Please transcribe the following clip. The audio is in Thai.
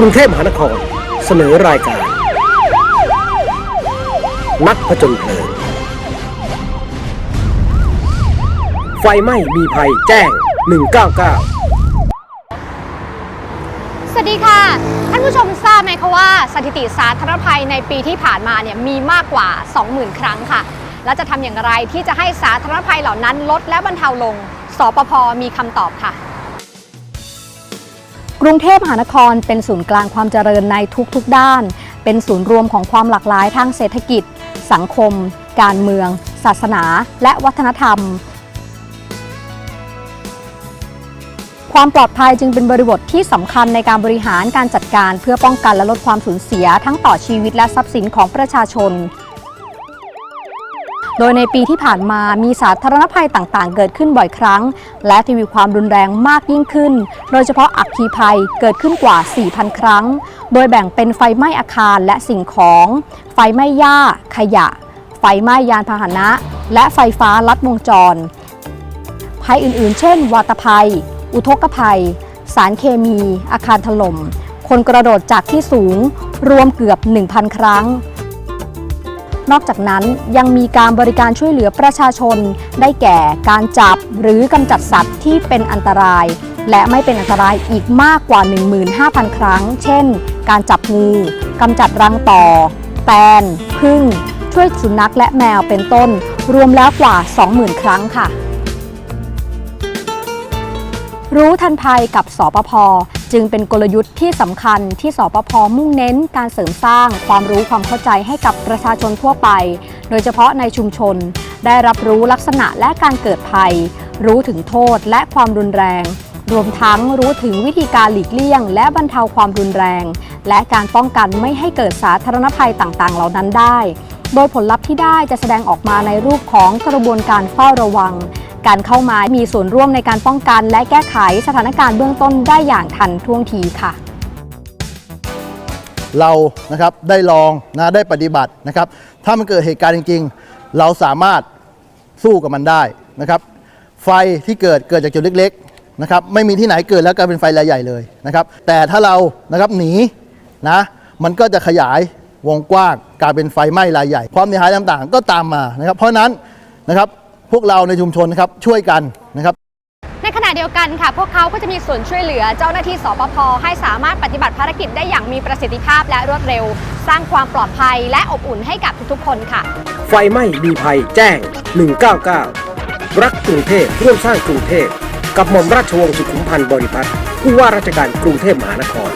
กรุงเทพมหานคร เสนอรายการ นักผจญเพลิง ไฟไหม้มีภัยแจ้ง 199 สวัสดีค่ะ ท่านผู้ชมทราบไหมคะว่าสถิติสาธารณภัยในปีที่ผ่านมาเนี่ยมีมากกว่า 20,000 ครั้งค่ะ และจะทำอย่างไรที่จะให้สาธารณภัยเหล่านั้นลดและบรรเทาลง สปพมีคำตอบค่ะ กรุงเทพมหานครเป็นศูนย์กลางความเจริญในทุกๆด้าน เป็นศูนย์รวมของความหลากหลายทางเศรษฐกิจ สังคม การเมือง ศาสนา และวัฒนธรรม ความปลอดภัยจึงเป็นบริบทที่สำคัญในการบริหารการจัดการ เพื่อป้องกันและลดความสูญเสียทั้งต่อชีวิตและทรัพย์สินของประชาชน โดยในปีที่ผ่านมามีสาธารณภัยต่างๆ เกิดขึ้นบ่อยครั้ง และทวีความรุนแรงมากยิ่งขึ้น โดยเฉพาะอัคคีภัยเกิดขึ้นกว่า 4,000 ครั้ง โดยแบ่งเป็นไฟไหม้อาคารและสิ่งของ ไฟไหม้หญ้า ขยะ ไฟไหม้ยานพาหนะ และไฟฟ้าลัดวงจร ภัยอื่นๆ เช่น วาตภัย อุทกภัย สารเคมี อาคารถล่มคนกระโดดจากที่สูงรวมเกือบ 1,000 ครั้ง นอกจากนั้นยังมีการบริการช่วยเหลือประชาชน ได้แก่การจับหรือกำจัดสัตว์ที่เป็นอันตราย และไม่เป็นอันตรายอีกมากกว่า 15,000 ครั้ง เช่น การจับงูกำจัดรังต่อ แตนพึ่ง ช่วยสุนัขและแมวเป็นต้น รวมแล้วกว่า 20,000 ครั้งค่ะ รู้ทันภัยกับสปพ จึงเป็นกลยุทธ์ที่สำคัญที่สปพมุ่งเน้นการเสริมสร้างความรู้ความเข้าใจให้กับประชาชนทั่วไป โดยเฉพาะในชุมชน ได้รับรู้ลักษณะและการเกิดภัย รู้ถึงโทษและความรุนแรง รวมทั้งรู้ถึงวิธีการหลีกเลี่ยง และบรรเทาความรุนแรง และการป้องกันไม่ให้เกิดสาธารณภัยต่างๆ เหล่านั้นได้ โดยผลลัพธ์ที่ได้จะแสดงออกมาในรูปของกระบวนการเฝ้าระวัง การเข้ามามีส่วนร่วมในการป้องกัน และแก้ไขสถานการณ์เบื้องต้นได้อย่างทันท่วงทีค่ะ เรานะครับได้ลองนะได้ปฏิบัตินะครับ ถ้ามันเกิดเหตุการณ์จริง ๆ เราสามารถสู้กับมันได้นะครับ ไฟที่เกิดเกิดจากจุดเล็กๆนะครับไม่มีที่ไหนเกิดแล้วกลายเป็นไฟรายใหญ่เลยนะครับ แต่ถ้าเรานะครับหนีนะมันก็จะขยายวงกว้างกลายเป็นไฟไหม้รายใหญ่ ความเสียหายต่างๆ ก็ตามมานะครับ เพราะฉะนั้นนะครับ พวกเราในชุมชนนะครับช่วยกันนะครับ ในขณะเดียวกันค่ะ พวกเขาก็จะมีส่วนช่วยเหลือเจ้าหน้าที่สปภให้สามารถปฏิบัติภารกิจได้อย่างมีประสิทธิภาพและรวดเร็ว สร้างความปลอดภัยและอบอุ่นให้กับทุกๆ คนค่ะ ไฟไหม้มีภัยแจ้ง 199 รักกรุงเทพร่วมสร้างกรุงเทพกับหม่อมราชวงศ์สุขุมพันธ์บริพัตรผู้ว่าราชการกรุงเทพมหานคร